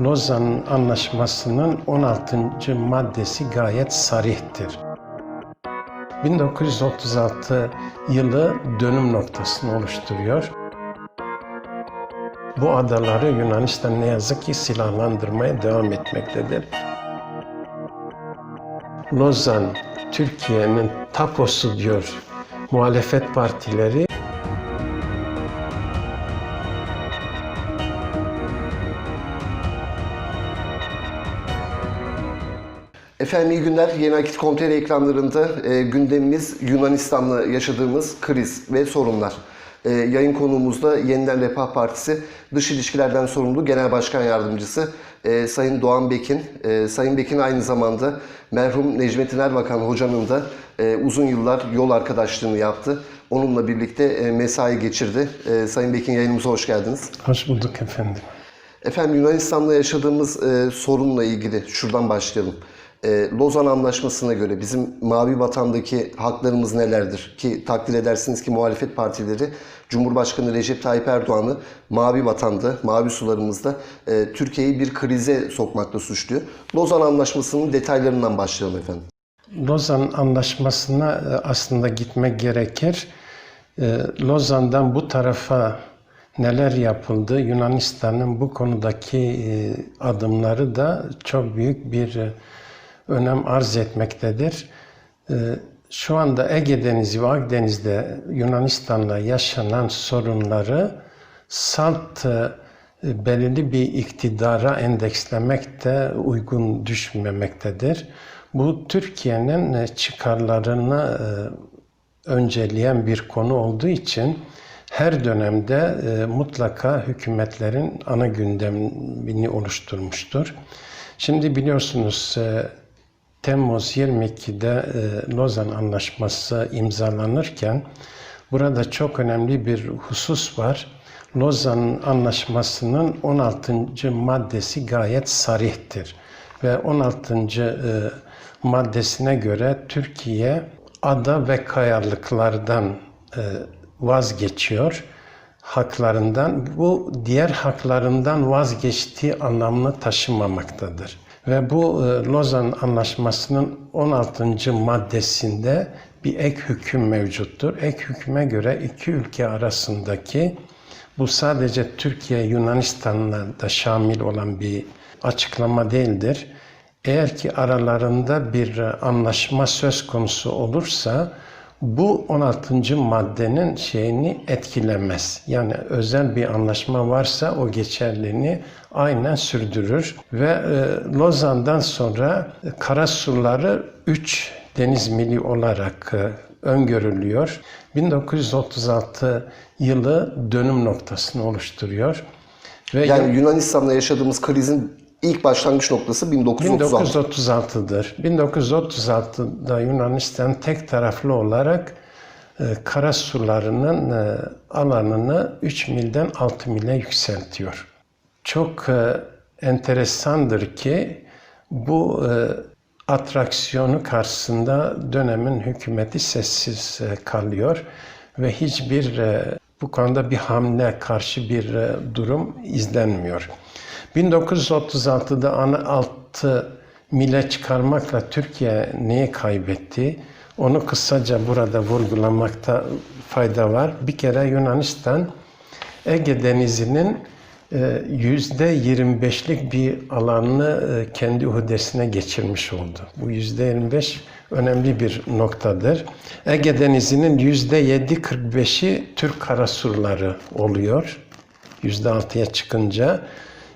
Lozan Anlaşması'nın 16. maddesi gayet sarihtir. 1936 yılı dönüm noktasını oluşturuyor. Bu adaları Yunanistan ne yazık ki silahlandırmaya devam etmektedir. Lozan, Türkiye'nin taposu diyor muhalefet partileri. Efendim iyi günler. Yeni Akit Komtere ekranlarında e, gündemimiz Yunanistan'la yaşadığımız kriz ve sorunlar. E, yayın konuğumuzda Yeniden Refah Partisi Dış İlişkilerden Sorumlu Genel Başkan Yardımcısı e, Sayın Doğan Bekin. E, Sayın Bekin aynı zamanda merhum Necmettin Erbakan hocanın da e, uzun yıllar yol arkadaşlığını yaptı. Onunla birlikte e, mesai geçirdi. E, Sayın Bekin yayınımıza hoş geldiniz. Hoş bulduk efendim. Efendim Yunanistan'la yaşadığımız e, sorunla ilgili şuradan başlayalım. E, Lozan Anlaşması'na göre bizim mavi vatandaki haklarımız nelerdir? Ki takdir edersiniz ki muhalefet partileri Cumhurbaşkanı Recep Tayyip Erdoğan'ı mavi vatanda, mavi sularımızda e, Türkiye'yi bir krize sokmakla suçluyor. Lozan Anlaşması'nın detaylarından başlayalım efendim. Lozan Anlaşması'na e, aslında gitmek gerekir. E, Lozan'dan bu tarafa neler yapıldı? Yunanistan'ın bu konudaki e, adımları da çok büyük bir önem arz etmektedir. E, Şu anda Ege Denizi ve Akdeniz'de Yunanistan'la yaşanan sorunları salt e, belirli bir iktidara endekslemek de uygun düşmemektedir. Bu Türkiye'nin e, çıkarlarını e, önceleyen bir konu olduğu için her dönemde mutlaka hükümetlerin ana gündemini oluşturmuştur. Şimdi biliyorsunuz Temmuz 22'de e, Lozan Anlaşması imzalanırken burada çok önemli bir husus var. Lozan Anlaşması'nın 16. maddesi gayet sarihtir ve 16. e, maddesine göre Türkiye ada ve kayalıklardan e, vazgeçiyor haklarından. Bu diğer haklarından vazgeçtiği anlamını taşımamaktadır. Ve bu e, Lozan Anlaşması'nın 16. maddesinde bir ek hüküm mevcuttur. Ek hüküme göre iki ülke arasındaki bu sadece Türkiye Yunanistan'la da şamil olan bir açıklama değildir. Eğer ki aralarında bir e, anlaşma söz konusu olursa bu 16. maddenin şeyini etkilemez. Yani özel bir anlaşma varsa o geçerliliğini aynen sürdürür. Ve e, Lozan'dan sonra e, karasuları 3 deniz mili olarak e, öngörülüyor. 1936 yılı dönüm noktasını oluşturuyor. Ve Yani Yunanistan'la yaşadığımız krizin ilk başlangıç noktası 1936. 1936'dır. 1936'da Yunanistan tek taraflı olarak e, kara sularının e, alanını 3 milden 6 mile yükseltiyor. Çok e, enteresandır ki bu e, atraksiyonu karşısında dönemin hükümeti sessiz kalıyor ve hiçbir bu konuda bir hamle karşı bir durum izlenmiyor. 1936'da ana altı mile çıkarmakla Türkiye neyi kaybetti? Onu kısaca burada vurgulamakta fayda var. Bir kere Yunanistan Ege Denizi'nin e, yüzde 25'lik bir alanını e, kendi hudesine geçirmiş oldu. Bu yüzde 25 önemli bir noktadır. Ege Denizi'nin yüzde 7-45'i Türk karasurları oluyor. Yüzde 6'ya çıkınca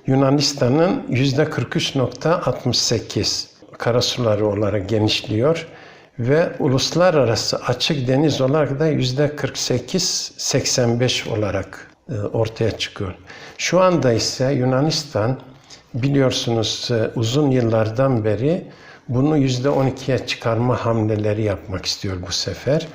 Yunanistan'ın yüzde 43.68 karasuları olarak genişliyor ve uluslararası açık deniz olarak da yüzde 48-85 olarak e, ortaya çıkıyor. Şu anda ise Yunanistan biliyorsunuz e, uzun yıllardan beri bunu yüzde 12'ye çıkarma hamleleri yapmak istiyor bu sefer.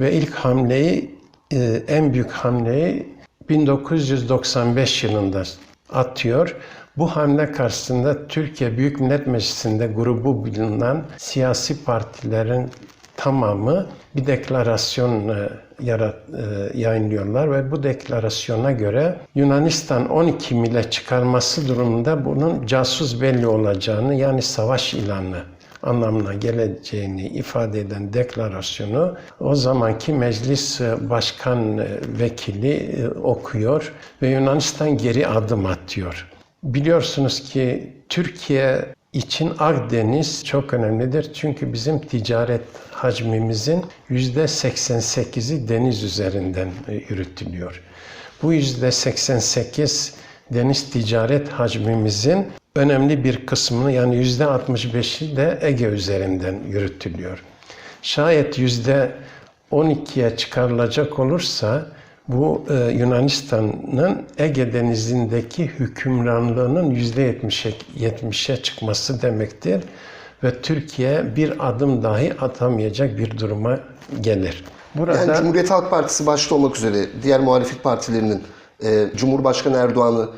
Ve ilk hamleyi, e, en büyük hamleyi 1995 yılında atıyor. Bu hamle karşısında Türkiye Büyük Millet Meclisi'nde grubu bulunan siyasi partilerin tamamı bir deklarasyon e, yarat, e, yayınlıyorlar ve bu deklarasyona göre Yunanistan 12 mile çıkarması durumunda bunun casus belli olacağını yani savaş ilanı anlamına geleceğini ifade eden deklarasyonu o zamanki meclis e, başkan e, vekili e, okuyor ve Yunanistan geri adım atıyor. Biliyorsunuz ki Türkiye için Akdeniz çok önemlidir. Çünkü bizim ticaret hacmimizin yüzde 88'i deniz üzerinden yürütülüyor. Bu yüzde 88 deniz ticaret hacmimizin önemli bir kısmını yani yüzde 65'i de Ege üzerinden yürütülüyor. Şayet yüzde 12'ye çıkarılacak olursa bu e, Yunanistan'ın Ege Denizi'ndeki hükümranlığının yüzde 70'e 70'e çıkması demektir ve Türkiye bir adım dahi atamayacak bir duruma gelir. Burada Yani Cumhuriyet Halk Partisi başta olmak üzere diğer muhalefet partilerinin e, Cumhurbaşkanı Erdoğan'ı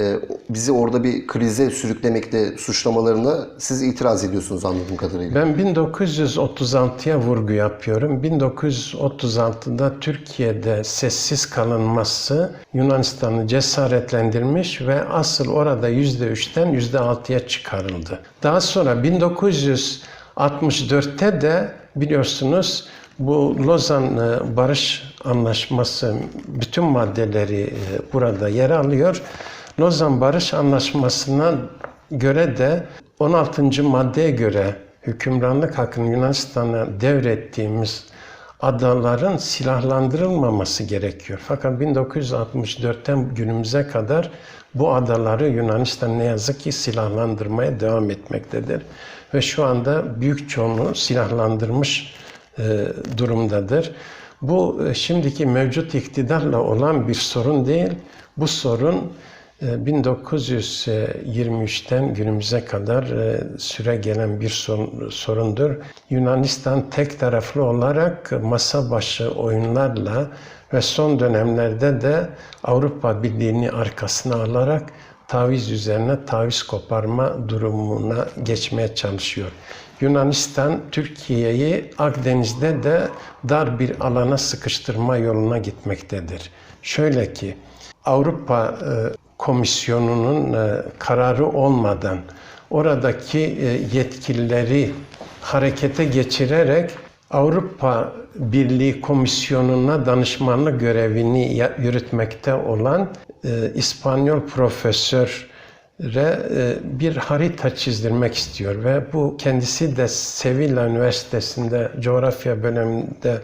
e, bizi orada bir krize sürüklemekte suçlamalarına siz itiraz ediyorsunuz anladığım kadarıyla. Ben 1936'ya vurgu yapıyorum. 1936'da Türkiye'de sessiz kalınması Yunanistan'ı cesaretlendirmiş ve asıl orada %3'ten %6'ya çıkarıldı. Daha sonra 1964'te de biliyorsunuz bu Lozan e, Barış Anlaşması bütün maddeleri e, burada yer alıyor. Lozan Barış Anlaşması'na göre de 16. maddeye göre hükümranlık hakkını Yunanistan'a devrettiğimiz adaların silahlandırılmaması gerekiyor. Fakat 1964'ten günümüze kadar bu adaları Yunanistan ne yazık ki silahlandırmaya devam etmektedir. Ve şu anda büyük çoğunluğu silahlandırmış durumdadır. Bu e, şimdiki mevcut iktidarla olan bir sorun değil. Bu sorun 1923'ten günümüze kadar e, süre gelen bir sorundur. Yunanistan tek taraflı olarak masa başı oyunlarla ve son dönemlerde de Avrupa Birliği'ni arkasına alarak taviz üzerine taviz koparma durumuna geçmeye çalışıyor. Yunanistan Türkiye'yi Akdeniz'de de dar bir alana sıkıştırma yoluna gitmektedir. Şöyle ki Avrupa Komisyonu'nun kararı olmadan oradaki yetkilileri harekete geçirerek Avrupa Birliği Komisyonu'na danışmanlık görevini yürütmekte olan İspanyol profesör bir harita çizdirmek istiyor ve bu kendisi de Sevilla Üniversitesi'nde coğrafya bölümünde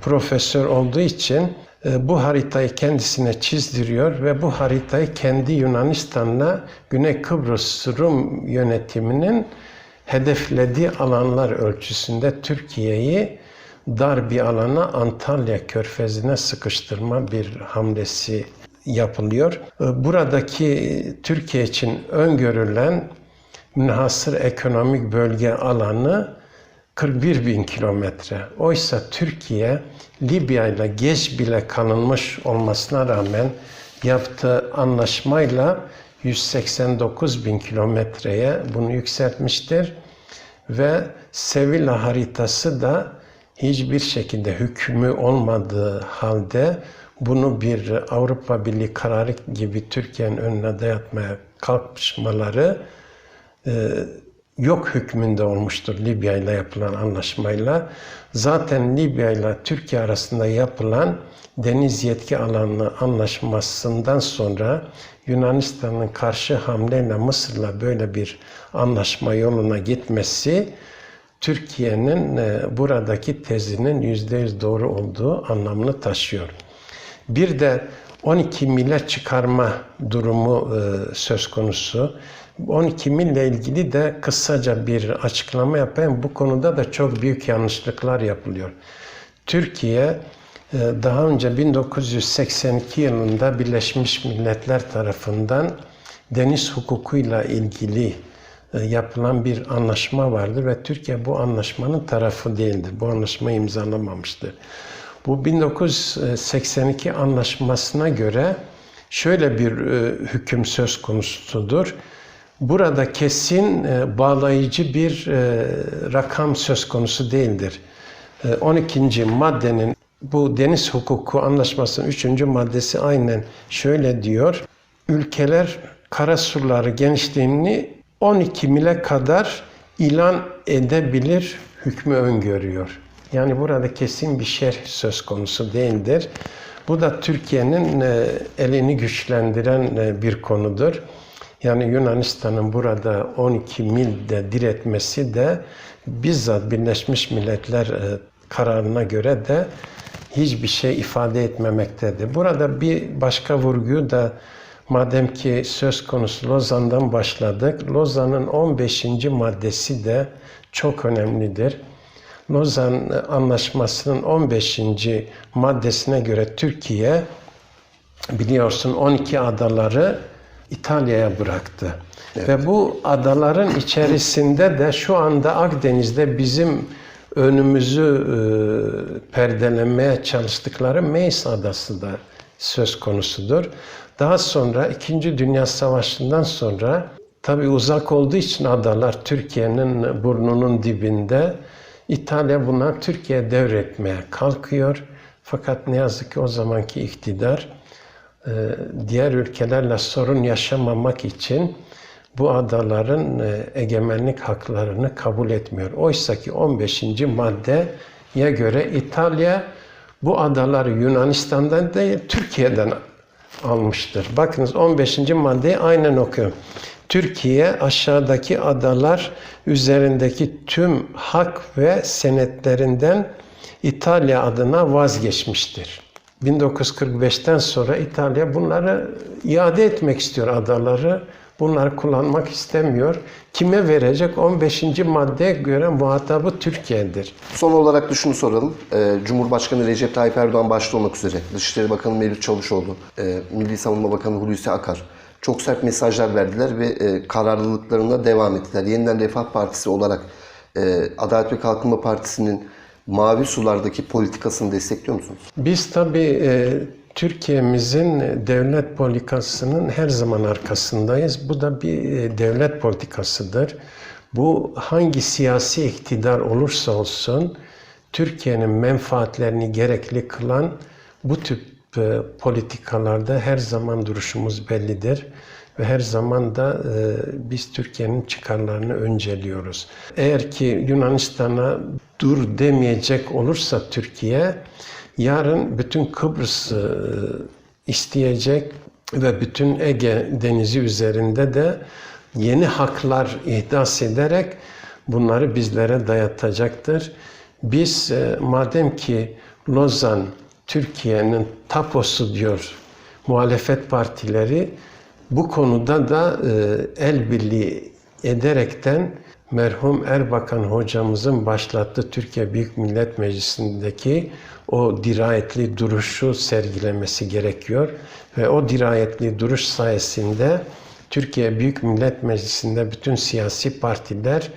profesör olduğu için bu haritayı kendisine çizdiriyor ve bu haritayı kendi Yunanistan'la Güney Kıbrıs Rum yönetiminin hedeflediği alanlar ölçüsünde Türkiye'yi dar bir alana Antalya Körfezi'ne sıkıştırma bir hamlesi yapılıyor. Buradaki Türkiye için öngörülen münhasır ekonomik bölge alanı 41 bin kilometre. Oysa Türkiye Libya ile geç bile kalınmış olmasına rağmen yaptığı anlaşmayla 189 bin kilometreye bunu yükseltmiştir. Ve Sevilla haritası da hiçbir şekilde hükmü olmadığı halde bunu bir Avrupa Birliği kararı gibi Türkiye'nin önüne dayatmaya kalkışmaları e, yok hükmünde olmuştur Libya ile yapılan anlaşmayla. Zaten Libya ile Türkiye arasında yapılan deniz yetki alanı anlaşmasından sonra Yunanistan'ın karşı hamleyle Mısır'la böyle bir anlaşma yoluna gitmesi Türkiye'nin buradaki tezinin yüzde yüz doğru olduğu anlamını taşıyor. Bir de 12 mile çıkarma durumu söz konusu. 12 mille ilgili de kısaca bir açıklama yapayım. Bu konuda da çok büyük yanlışlıklar yapılıyor. Türkiye daha önce 1982 yılında Birleşmiş Milletler tarafından deniz hukukuyla ilgili yapılan bir anlaşma vardır ve Türkiye bu anlaşmanın tarafı değildir. Bu anlaşmayı imzalamamıştır. Bu 1982 anlaşmasına göre şöyle bir hüküm söz konusudur. Burada kesin bağlayıcı bir rakam söz konusu değildir. e, 12. maddenin bu deniz hukuku anlaşmasının 3. maddesi aynen şöyle diyor. Ülkeler karasuları genişliğini 12 mile kadar ilan edebilir hükmü öngörüyor. Yani burada kesin bir şerh söz konusu değildir. Bu da Türkiye'nin e, elini güçlendiren e, bir konudur. Yani Yunanistan'ın burada 12 milde diretmesi de bizzat Birleşmiş Milletler e, kararına göre de hiçbir şey ifade etmemektedir. Burada bir başka vurguyu da madem ki söz konusu Lozan'dan başladık. Lozan'ın 15. maddesi de çok önemlidir. Lozan Anlaşması'nın 15. maddesine göre Türkiye biliyorsun 12 adaları İtalya'ya bıraktı. Ve bu adaların içerisinde de şu anda Akdeniz'de bizim önümüzü e, perdelemeye çalıştıkları Meis Adası da söz konusudur. Daha sonra 2. Dünya Savaşı'ndan sonra tabi uzak olduğu için adalar Türkiye'nin burnunun dibinde İtalya buna Türkiye devretmeye kalkıyor. Fakat ne yazık ki o zamanki iktidar e, diğer ülkelerle sorun yaşamamak için bu adaların e, egemenlik haklarını kabul etmiyor. Oysa ki 15. maddeye göre İtalya bu adaları Yunanistan'dan değil Türkiye'den almıştır. Bakınız 15. maddeyi aynen okuyorum. Türkiye aşağıdaki adalar üzerindeki tüm hak ve senetlerinden İtalya adına vazgeçmiştir. 1945'ten sonra İtalya bunları iade etmek istiyor adaları. Bunları kullanmak istemiyor. Kime verecek? 15. maddeye göre muhatabı Türkiye'dir. Son olarak da şunu soralım. Ee, Cumhurbaşkanı Recep Tayyip Erdoğan başta olmak üzere Dışişleri Bakanı Mevlüt Çavuşoğlu, e, Milli Savunma Bakanı Hulusi Akar çok sert mesajlar verdiler ve e, kararlılıklarına devam ettiler. Yeniden Refah Partisi olarak e, Adalet ve Kalkınma Partisi'nin mavi sulardaki politikasını destekliyor musunuz? Biz tabii Türkiye'mizin devlet politikasının her zaman arkasındayız. Bu da bir e, devlet politikasıdır. Bu hangi siyasi iktidar olursa olsun Türkiye'nin menfaatlerini gerekli kılan bu tip e, politikalarda her zaman duruşumuz bellidir ve her zaman da e, biz Türkiye'nin çıkarlarını önceliyoruz. Eğer ki Yunanistan'a dur demeyecek olursa Türkiye yarın bütün Kıbrıs'ı e, isteyecek ve bütün Ege Denizi üzerinde de yeni haklar ihdas ederek bunları bizlere dayatacaktır. Biz e, madem ki Lozan Türkiye'nin taposu diyor muhalefet partileri bu konuda da e, el birliği ederekten merhum Erbakan hocamızın başlattığı Türkiye Büyük Millet Meclisi'ndeki o dirayetli duruşu sergilemesi gerekiyor. Ve o dirayetli duruş sayesinde Türkiye Büyük Millet Meclisi'nde bütün siyasi partiler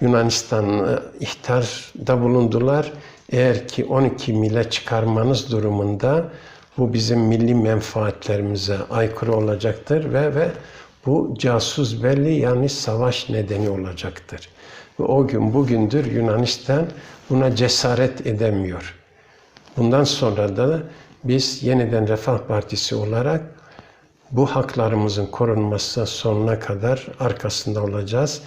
Yunanistan ihtarda bulundular. Eğer ki 12 mile çıkarmanız durumunda bu bizim milli menfaatlerimize aykırı olacaktır ve ve bu casus belli yani savaş nedeni olacaktır. Ve o gün bugündür Yunanistan buna cesaret edemiyor. Bundan sonra da biz yeniden Refah Partisi olarak bu haklarımızın korunması sonuna kadar arkasında olacağız.